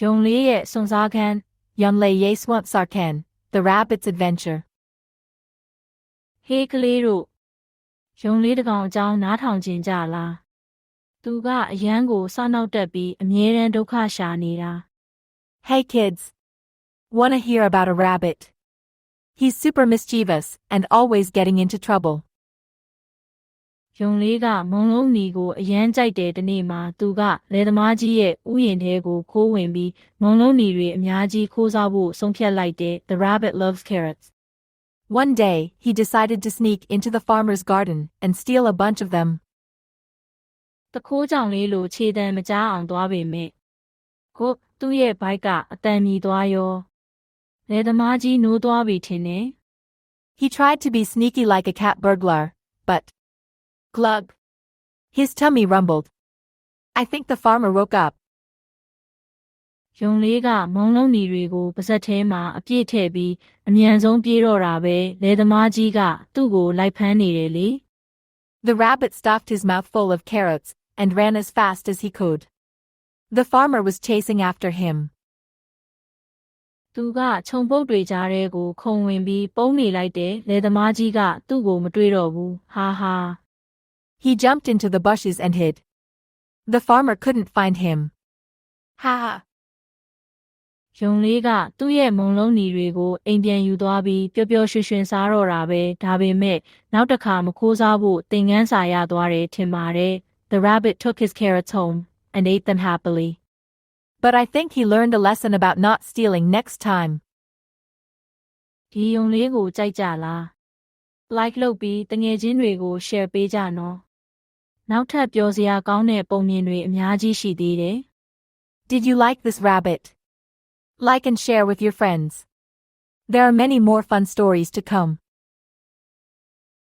ယုံလေးရဲ့စွန်စားခန်း Yunlei Ye Swamp Sarkan, The Rabbit's Adventure. ဟေးကလေးတို့ယုံလေးတစ်ကောင်အကြောင်းနားထောင်ခြင်းကြလားသူကအရန်ကိုစောင့်နောက်တက်ပြီးအမြဲတမ်းဒုက္ခရှာနေတာ Hey kids. Wanna hear about a rabbit? He's super mischievous and always getting into trouble. ယုံလေးကမုံလုံးနီကိုအရန်ကြိုက်တဲ့ဒီနေ့မှာသူကလယ်သမားကြီးရဲ့ဥယျာဉ်ထဲကိုခိုးဝင်ပြီးမုံလုံးနီတွေအများကြီးခိုးစားဖို့ဆုံးဖြတ်လိုက်တဲ့ The Rabbit Loves Carrots One day, he decided to sneak into the farmer's garden and steal a bunch of them. တခိုးကြောင်လေးလိုခြေတံမကြားအောင်သွားပေမဲ့ကိုသူ့ရဲ့ဘိုက်ကအတန်မြည်သွားရောလယ်သမားကြီးနိုးသွားပြီထင်တယ် He tried to be sneaky like a cat burglar, but glug. His tummy rumbled. I think the farmer woke up. ယုံလေးကမုံလုံးနီတွေကိုပါဇက်ထဲမှာအပြည့်ထည့်ပြီးအမြန်ဆုံးပြေးတော့တာပဲလယ်သမားကြီးကသူ့ကိုလိုက်ဖမ်းနေတယ်လေ The rabbit stuffed his mouth full of carrots and ran as fast as he could. The farmer was chasing after him. သူကခြုံပုတ်တွေကြားထဲကိုခုံဝင်ပြီးပုံနေလိုက်တယ်လယ်သမားကြီးကသူ့ကိုမတွေ့တော့ဘူးဟာဟာ He jumped into the bushes and hid. The farmer couldn't find him. Ha ha. ယုံလေးကသူ့ရဲ့မုံလုံးနီတွေကိုအိမ်ပြန်ယူသွားပြီးပျော်ပျော်ရွှင်ရွှင်စားတော့တာပဲဒါပေမဲ့နောက်တစ်ခါမခိုးစားဖို့သင်ငန်းစာရသွားတယ်ထင်ပါတယ် The rabbit took his carrots home and ate them happily But I think he learned a lesson about not stealing next time. ဒီယုံလေးကိုကြိုက်ကြလား like လုပ်ပြီးတငယ်ချင်းတွေကို share ပေးကြနော် နောက်ထပ်ပြောစရာကောင်းတဲ့ပုံမြင်တွေအများကြီးရှိသေးတယ် Did you like this rabbit? Like and share with your friends. There are many more fun stories to come.